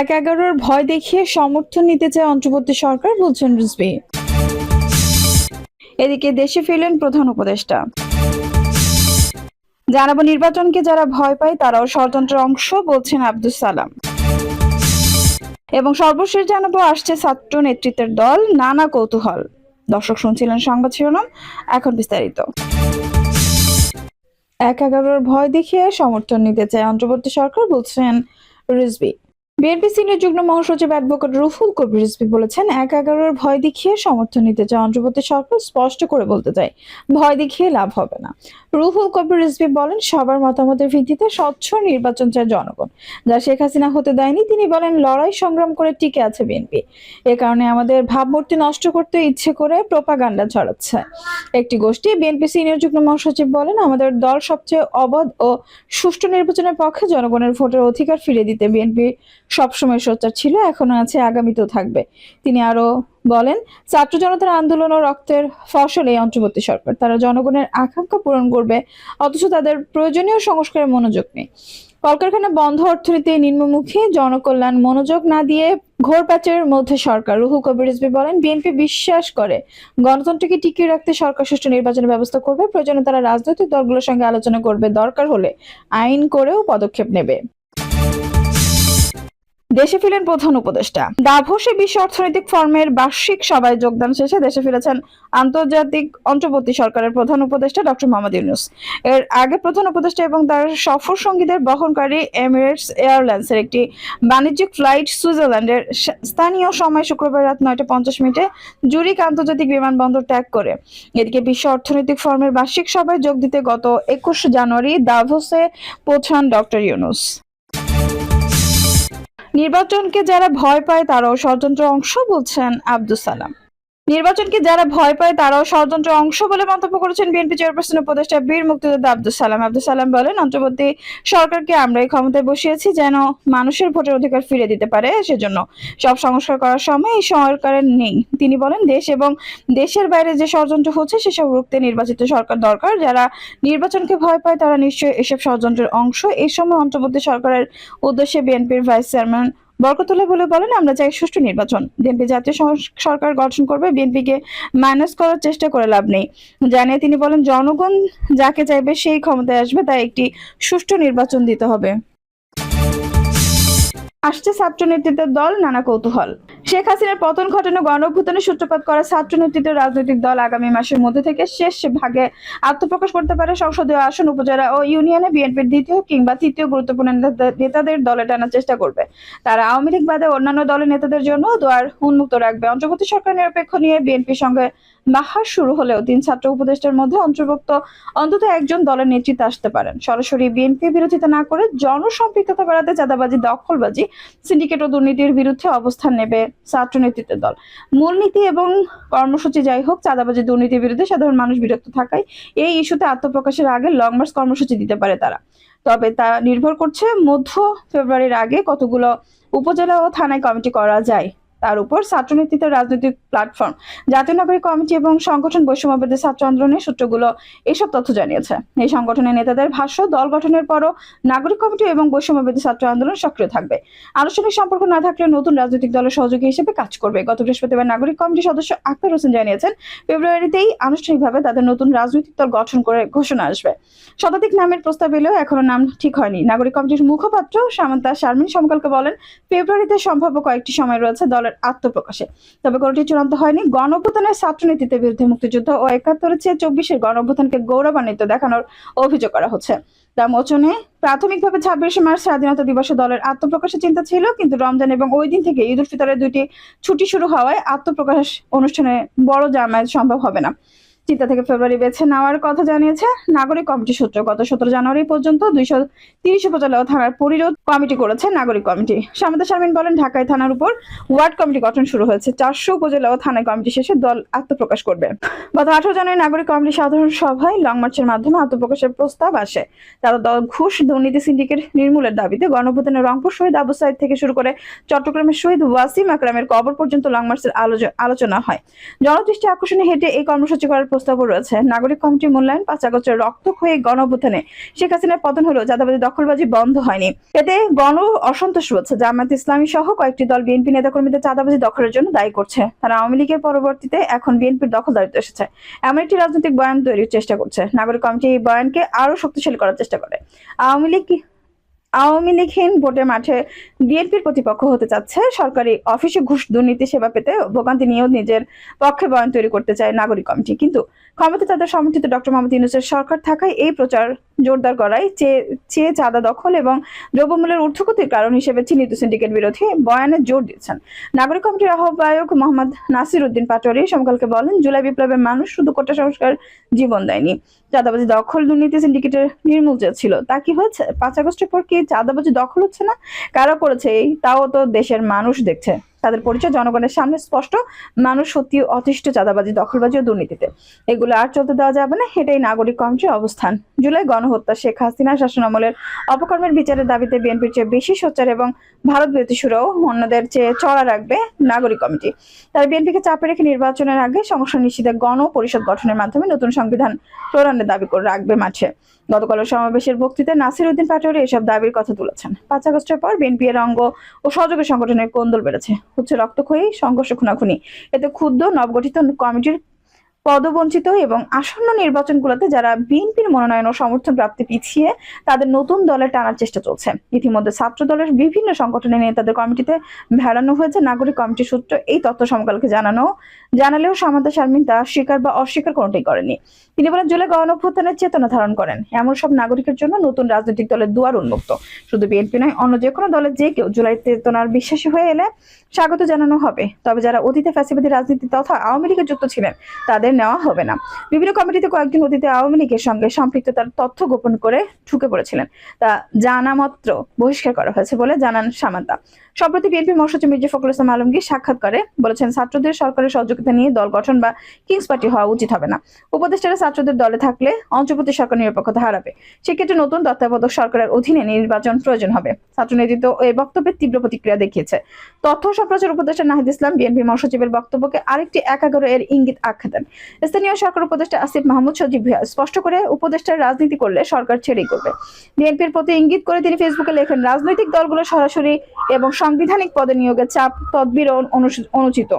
এক এগারোর ভয় দেখিয়ে সমর্থন নিতে চায় অন্তর্বর্তী সরকার, বলছেন রিজভি। এদিকে দেশে ফিরলেন প্রধান উপদেষ্টা। জানাব নির্বাচনকে যারা ভয় পায়, তারাও ষড়যন্ত্রের অংশ, বলছেন আব্দুল সালাম। এবং সর্বশেষ জানাব, আসছে ছাত্র নেতৃত্বের দল, নানা কৌতূহল। দর্শক শুনছিলেন সংবাদ শিরোনাম, এখন বিস্তারিত। এক এগারোর ভয় দেখিয়ে সমর্থন নিতে চায় অন্তর্বর্তী সরকার, বলছেন রিজভি। বিএনপি সিনিয়র যুগ্ম মহাসচিব অ্যাডভোকেট রুফুল কবির রিজভি বলেছেন, এক এগারোর ভয় দেখিয়ে সমর্থন নিতে চায় অন্তর্বর্তী সরকার স্পষ্ট করে বলতে চাই ভয় দেখিয়ে লাভ হবে না। রুহুল কবির রিজভি বলেন, সবার মতামতের ভিত্তিতে স্বচ্ছ নির্বাচন চায় জনগণ। যা শেখ হাসিনা হতে দেয়নি, তিনি বলেন, লড়াই সংগ্রাম করে টিকে আছে বিএনপি। এ কারণে আমাদের ভাবমূর্তি নষ্ট করতে ইচ্ছে করে প্রোপাগান্ডা ছড়াচ্ছে। একটি গোষ্ঠী, বিএনপি সিনিয়র যুগ্ম মহাসচিব বলেন, আমাদের দল সবচেয়ে অবাধ ও সুষ্ঠু নির্বাচনের পক্ষে জনগণের ভোটের অধিকার ফিরিয়ে দিতে বিএনপি সবসময় সোচ্চার ছিল এখনও আছে, আগামীতেও থাকবে। তিনি আরও বলেন, ছাত্র জনতার আন্দোলন ও রক্তের ফসল এই অন্তর্বর্তী সরকার। তারা জনগণের আকাঙ্ক্ষা পূরণ করবে, অথচ তাদের প্রয়োজনীয় সংস্কারের মনোযোগ নেই। কলকারখানা বন্ধ অর্থনীতি নিম্নমুখী, জনকল্যাণ মনোযোগ না দিয়ে ঘোর প্যাচের মধ্যে সরকার। রুহুল কবির বলেন, বিএনপি বিশ্বাস করে, গণতন্ত্রকে টিকিয়ে রাখতে সরকার সুষ্ঠু নির্বাচনের ব্যবস্থা করবে। প্রয়োজনে তারা রাজনৈতিক দলগুলোর সঙ্গে আলোচনা করবে, দরকার হলে আইন করেও পদক্ষেপ নেবে। দেশে ফিরলেন প্রধান উপদেষ্টা। দাভোসে বিশ্ব অর্থনৈতিক ফর্মের বার্ষিক সভায় যোগদান শেষে দেশে ফিরেছেন আন্তর্জাতিক অন্তর্বর্তী সরকারের প্রধান উপদেষ্টা ডক্টর মোহাম্মদ ইউনুস। এর আগে প্রধান উপদেষ্টা এবং তার সফর সঙ্গীদের বহনকারী এমিরেটস এয়ারলাইন্সের একটি বাণিজ্যিক ফ্লাইট সুইজারল্যান্ডের স্থানীয় সময় শুক্রবার রাত নয়টা পঞ্চাশ মিনিটে জুরিক আন্তর্জাতিক বিমানবন্দর ত্যাগ করে। এদিকে বিশ্ব অর্থনৈতিক ফর্মের বার্ষিক সভায় যোগ দিতে গত একুশ জানুয়ারি দাভোসে পৌঁছান ডক্টর ইউনুস। নির্বাচনকে যারা ভয় পায় তারাও ষড়যন্ত্রের অংশ বলছেন আব্দুল সালাম। নির্বাচনকে যারা ভয় পায়, তারাও ষড়যন্ত্রের অংশ বলে মন্তব্য করেছেন বিএনপি চেয়ারপারসন উপদেষ্টা বীর মুক্তিযোদ্ধা আব্দুল সালাম। আব্দুল সালাম বলেন, অন্তর্বর্তী সরকারকে আমরা এই ক্ষমতায় বসিয়েছি যেন মানুষের ভোটের অধিকার ফিরে দিতে পারে, সেজন্য সব সংস্কার করার সময় এই সরকারের নেই। তিনি বলেন, দেশ এবং দেশের বাইরে যে ষড়যন্ত্র হচ্ছে, সেসব রুখতে নির্বাচিত সরকার দরকার। যারা নির্বাচনকে ভয় পায়, তারা নিশ্চয়ই এসব ষড়যন্ত্রের অংশ। এই সময় অন্তর্বর্তী সরকারের উদ্দেশ্যে বিএনপির ভাইস চেয়ারম্যান বরকতুল্লাহ বলে বলেন, আমরা চাই সুষ্ঠু নির্বাচন। বিএনপি জাতীয় সরকার গঠন করবে বিএনপিকে মাইনাস করার চেষ্টা করে লাভ নেই। জানিয়ে তিনি বলেন, জনগণ যাকে চাইবে সেই ক্ষমতায় আসবে, তাই একটি সুষ্ঠু নির্বাচন দিতে হবে। আসছে ছাত্র নেতৃত্বের দল নানা কৌতূহল। শেখ হাসিনার পতন ঘটানো গণ অভ্যুত্থানের সূত্রপাত করা ছাত্র নেতৃত্বের রাজনৈতিক দল আগামী মাসের মধ্যে থেকে শেষ ভাগে আত্মপ্রকাশ করতে পারে সংসদীয় আসন, উপজেলা ও ইউনিয়নে বিএনপির দ্বিতীয় কিংবা তৃতীয় গুরুত্বপূর্ণ নেতাদের দলে টানার চেষ্টা করবে। তারা আওয়ামী লীগ বাদে অন্যান্য দলের নেতাদের জন্য দুয়ার উন্মুক্ত রাখবে। অন্তর্বর্তী সরকার নিরপেক্ষ নিয়ে বিএনপির সঙ্গে বাহার শুরু হলেও তিন ছাত্র উপদেষ্টার মধ্যে অন্তর্ভুক্ত অন্তত একজন দলের নেতৃত্বে আসতে পারেন। সরাসরি বিএনপি বিরোধিতা না করে জনসম্পৃক্ততা বাড়াতে চাঁদাবাজি, দখলবাজি, সিন্ডিকেট ও দুর্নীতির বিরুদ্ধে অবস্থান নেবে ছাত্র নেতৃত্বের দল। মূলনীতি এবং কর্মসূচি যাই হোক, চাঁদাবাজি, দুর্নীতির বিরুদ্ধে সাধারণ মানুষ বিরক্ত থাকায় এই ইস্যুতে আত্মপ্রকাশের আগে লং মার্চ কর্মসূচি দিতে পারে তারা। তবে তা নির্ভর করছে মধ্য ফেব্রুয়ারির আগে কতগুলো উপজেলা ও থানায় কমিটি করা যায়। তার উপর ছাত্র নেতৃত্বের রাজনৈতিক প্ল্যাটফর্ম জাতীয় নাগরিক কমিটি এবং সংগঠন বৈষম্যবিরোধী ছাত্র আন্দোলনের সূত্রগুলো এসব তথ্য জানিয়েছে। এই সংগঠনের নেতাদের ভাষ্য, দল গঠনের পরও নাগরিক কমিটি এবং বৈষম্যবিরোধী ছাত্র আন্দোলন সক্রিয় থাকবে। আনুষ্ঠানিক সম্পর্ক না থাকলে নতুন রাজনৈতিক দলের সহযোগী হিসেবে কাজ করবে। গত বৃহস্পতিবার নাগরিক কমিটির সদস্য আক্তার হোসেন জানিয়েছেন, ফেব্রুয়ারিতেই আনুষ্ঠানিকভাবে তাদের নতুন রাজনৈতিক দল গঠন করে ঘোষণা আসবে। শতাধিক নামের প্রস্তাব এলেও এখনও নাম ঠিক হয়নি। নাগরিক কমিটির মুখপাত্র সামন্তা শারমিন সমকালকে বলেন, ফেব্রুয়ারিতে সম্ভাব্য কয়েকটি সময় রয়েছে দলের আত্মপ্রকাশে। তবে কোনটি চূড়ান্ত হয়নি। গণভূতানের ছাত্র নেতৃত্বের বিরুদ্ধে মুক্তিযুদ্ধ ও একাত্তরের চেয়ে চব্বিশের গণভূতানকে গৌরবান্বিত দেখানোর অভিযোগ করা হচ্ছে। তা মোচনে প্রাথমিকভাবে ছাব্বিশে মার্চ স্বাধীনতা দিবসে দলের আত্মপ্রকাশের চিন্তা ছিল, কিন্তু রমজান এবং ওই দিন থেকে ঈদ উল ফিতরের দুটি ছুটি শুরু হওয়ায় আত্মপ্রকাশ অনুষ্ঠানে বড় জামায়াত সম্ভব হবে না। চিন্তা থেকে ফেব্রুয়ারি বেছে নেওয়ার কথা জানিয়েছে নাগরিক কমিটি সূত্র। গত সতেরো জানুয়ারি পর্যন্ত দুইশো তিরিশ উপজেলা থানার পরিরোধ কমিটি করেছে নাগরিক কমিটি। সামন্ত শারমিন বলেন, ঢাকায় থানার উপর ওয়ার্ড কমিটি গঠন শুরু হয়েছে। চারশো উপজেলা ও থানায় কমিটি শেষে দল আত্মপ্রকাশ করবে। গত আঠারো জানুয়ারি নাগরিক কমিটি সাধারণ সভায় লং মার্চের মাধ্যমে আত্মপ্রকাশের প্রস্তাব আসে। তারা দল ঘুষ দুর্নীতি সিন্ডিকেট নির্মূলের দাবিতে গণভূতানের রংপুর শহীদ আবু সাইদ থেকে শুরু করে চট্টগ্রামের শহীদ ওয়াসিম আকরামের কবর পর্যন্ত লং মার্চের আলোচ- আলোচনা হয়। জনদৃষ্টি আকর্ষণে হেঁটে এই কর্মসূচি করার প্রস্তাবও রয়েছে। নাগরিক কমিটি মূল্যায়ন পাঁচ আগস্টের রক্তক্ষয়ী গণ অভ্যুত্থানে শেখ হাসিনার পতন হলেও চাঁদাবাজি দখলবাজি বন্ধ হয়নি। এতে গণ অসন্তোষ রয়েছে। জামায়াত ইসলামী সহ কয়েকটি দল বিএনপি নেতাকর্মীদের চাঁদাবাজি দখলের জন্য দায়ী করছে। তারা আওয়ামী লীগের পরবর্তীতে এখন বিএনপির দখলদারিত্ব এসেছে। এমন একটি রাজনৈতিক বয়ান তৈরির চেষ্টা করছে। নাগরিক কমিটি এই বয়ানকে আরও শক্তিশালী করার চেষ্টা করে। আওয়ামী লীগ আওয়ামী লীগহীন ভোটে মাঠে বিএনপির প্রতিপক্ষ হতে চাচ্ছে। সরকারি অফিসে ঘুষ দুর্নীতি সেবা পেতে ভোগান্তি নিয়েও নিজের পক্ষে বয়ান তৈরি করতে চায় নাগরিক কমিটি। কিন্তু ক্ষমতা তাদের সমর্থিত ডক্টর মোহাম্মদ ইউনুসের সরকার থাকায় এই প্রচার জোরদার করায় চেয়ে চাঁদা দখল এবং দ্রব্যমূল্যের ঊর্ধ্বগতির কারণ হিসেবে চিহ্নিত সিন্ডিকেট বিরোধী বয়ানে জোর দিচ্ছেন নাগরিক কমিটির আহ্বায়ক মোহাম্মদ নাসির উদ্দিন পাটোয়ারি সমকালকে বলেন, জুলাই বিপ্লবের মানুষ শুধু কোটা সংস্কার জীবন দেয়নি। চাঁদাবাজি দখল দুর্নীতি সিন্ডিকেটের নির্মূল ছিল, তা কি হয়েছে? পাঁচ আগস্টের পর কি চাঁদাবাজি দখল হচ্ছে না? কারা করেছে এই? তাও তো দেশের মানুষ দেখছে। তাদের পরিচয়, জনগণের সামনে স্পষ্ট, মানুষ সত্যি অতিষ্ঠ, চাঁদাবাজি, দখলবাজি ও দুর্নীতিতে। এগুলো আর চলতে দেওয়া যাবে না এটাই নাগরিক কমিটির অবস্থান। জুলাই গণহত্যা, শেখ হাসিনা শাসনামলের অপকর্মের বিচারের দাবিতে বিএনপির চেয়ে বেশি সোচ্চার এবং ভারত বিরোধী সুরেও অন্যদের চেয়ে চড়া রাখবে নাগরিক কমিটি। তারা বিএনপিকে চাপে রেখে নির্বাচনের আগে সমস্যা নিশ্চিতে গণ পরিষদ গঠনের মাধ্যমে নতুন সংবিধান প্রণয়নের দাবি করে রাখবে মাঠে। গতকাল সমাবেশের বক্তৃতায় নাসির উদ্দিন পাটোয়ারি এসব দাবির কথা তুলেছেন। পাঁচ আগস্টের পর বিএনপি এর অঙ্গ ও সহযোগী সংগঠনের কোন্দল বেড়েছে। হচ্ছে রক্তক্ষয়ী সংঘর্ষ খুনাখুনি। এতে ক্ষুদ্র নবগঠিত কমিটির পদবঞ্চিত এবং আসন্ন নির্বাচনগুলোতে যারা বিএনপির মনোনয়ন ও সমর্থন প্রাপ্তি পিছিয়ে তাদের নতুন দলে টানার চেষ্টা চলছে। ইতিমধ্যে ছাত্র দলের বিভিন্ন সংগঠনের নেতাদের কমিটিতে ভেড়ানো হয়েছে। নাগরিক কমিটির সূত্র এই তথ্য সমকালকে জানানো, জানালেও সামাদা শারমিন তা স্বীকার বা অস্বীকার কোনটাই করেনি তিনি বলেন, জুলাই গণ অভ্যুত্থানের চেতনা ধারণ করেন। এমন সব নাগরিকের জন্য নতুন রাজনৈতিক দলের দুয়ার উন্মুক্ত। শুধু বিএনপি নয়, অন্য যে কোনো দলের যে কেউ জুলাই চেতনার বিশ্বাসী হয়ে এলে স্বাগত জানানো হবে। তবে যারা অতীতে ফ্যাসিবাদী রাজনীতি তথা আওয়ামী লীগে যুক্ত ছিলেন, তাদের নেওয়া হবে না। বিভিন্ন কমিটিতে কয়েকজন অতীতে আওয়ামী লীগের সঙ্গে সম্পৃক্ততার তথ্য গোপন করে ঢুকে পড়েছিলেন। তা জানা মাত্র বহিষ্কার করা হয়েছে বলে জানান সামান্তা। সম্প্রতি বিএনপি মহাসচিব মির্জা ফখরুল ইসলাম আলমগীর সাক্ষাৎ করে বলেছেন, ছাত্রদের সরকারের সহযোগিতা নিয়ে দল গঠন বা কিংস পার্টি হওয়া উচিত হবে না। উপদেষ্টারা ছাত্রদের দলে থাকলে অন্তর্বর্তী সরকার নিরপেক্ষতা হারাবে। সেক্ষেত্রে নতুন তত্ত্বাবধায়ক সরকারের অধীনে নির্বাচন প্রয়োজন হবে। ছাত্র নেতৃত্ব এই বক্তব্যের তীব্র প্রতিক্রিয়া দেখিয়েছে। তথ্য সম্প্রচার উপদেষ্টা নাহিদ ইসলাম বিএনপি মহাসচিবের বক্তব্যকে আরেকটি একাগ্র এর ইঙ্গিত আখ্যা দেন। স্থানীয় সরকার উপদেষ্টা আসিফ মাহমুদ সজীব স্পষ্ট করে উপদেষ্টার রাজনীতি করলে সরকার ছেড়েই করবে। বিএনপির প্রতি ইঙ্গিত করে তিনি ফেসবুকে লেখেন, রাজনৈতিক দলগুলো সরাসরি এবং সাংবিধানিক পদে নিয়োগের চাপ তদবির অনুচিত।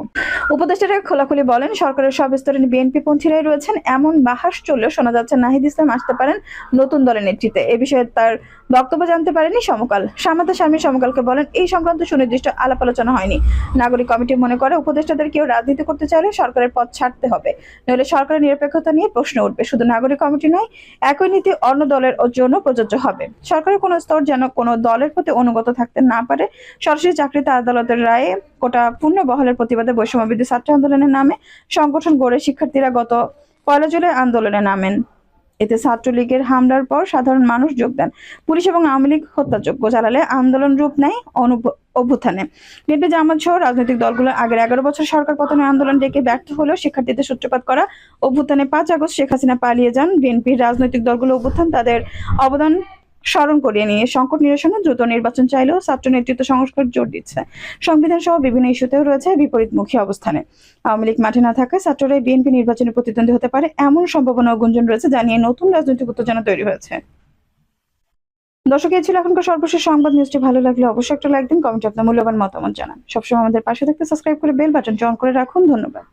উপদেষ্টারা খোলাখুলি বলেন, সরকারের সব স্তরে বিএনপি পন্থীরাই রয়েছেন, এমন বাহাস চললেও শোনা যাচ্ছে, নাহিদ ইসলাম আসতে পারেন নতুন দলের নেতৃত্বে। এ বিষয়ে তার বক্তব্য জানতে পারেনি সমকাল। সামাদা স্বামী সমকালকে বলেন, এই সংক্রান্ত সুনির্দিষ্ট আলাপ আলোচনা হয়নি। নাগরিক কমিটি মনে করে উপদেষ্টাদের কেউ রাজনীতি করতে চাইলে সরকারের পথ ছাড়তে হবে। নইলে সরকারের নিরপেক্ষতা নিয়ে প্রশ্ন উঠবে। শুধু নাগরিক কমিটি নয়, একই নীতি অন্য দলের জন্য প্রযোজ্য হবে। সরকারের কোনো স্তর যেন কোনো দলের প্রতি অনুগত থাকতে না পারে, সরাসরি চাকরিতে আদালতের রায়ে কোটা পূর্ণ বহলের প্রতিবাদে বৈষম্য বিরোধী ছাত্র আন্দোলনের নামে সংগঠন গড়ে শিক্ষার্থীরা গত পয়লা জুলাই আন্দোলনে নামেন। এতে ছাত্রলীগের হামলার পর সাধারণ মানুষ যোগ দেন। পুলিশ এবং আওয়ামী লীগ হত্যাযোগ্য চালালে আন্দোলন রূপ নেয় অনুপ অভ্যুত্থানে। বিএনপি জামাত সহ রাজনৈতিক দলগুলো আগের এগারো বছর সরকার পতনে আন্দোলন ডেকে ব্যর্থ হলেও শিক্ষার্থীদের সূত্রপাত করা অভ্যুত্থানে পাঁচ আগস্ট শেখ হাসিনা পালিয়ে যান। বিএনপির রাজনৈতিক দলগুলো অভ্যুত্থান তাদের অবদান স্মরণ করিয়ে নিয়ে সংকট নিরসনে দ্রুত নির্বাচন চাইলেও ছাত্র নেতৃত্ব সংস্কার জোর দিচ্ছে। সংবিধান সহ বিভিন্ন ইস্যুতেও রয়েছে বিপরীতমুখী অবস্থানে। আওয়ামী লীগ মাঠে না থাকায় ছাত্ররাই বিএনপি নির্বাচনে প্রতিদ্বন্দ্বী হতে পারে এমন সম্ভাবনা গুঞ্জন রয়েছে জানিয়ে নতুন রাজনৈতিক উত্তেজনা তৈরি হয়েছে। দর্শক, এই ছিল এখনকার সর্বশেষ সংবাদ। নিউজটি ভালো লাগলে অবশ্যই একটা লাইক দিন, কমেন্টে আপনার মূল্যবান মতামত জানান। সবসময় আমাদের পাশে থাকতে সাবস্ক্রাইব করে বেল বাটনটি অন করে রাখুন। ধন্যবাদ।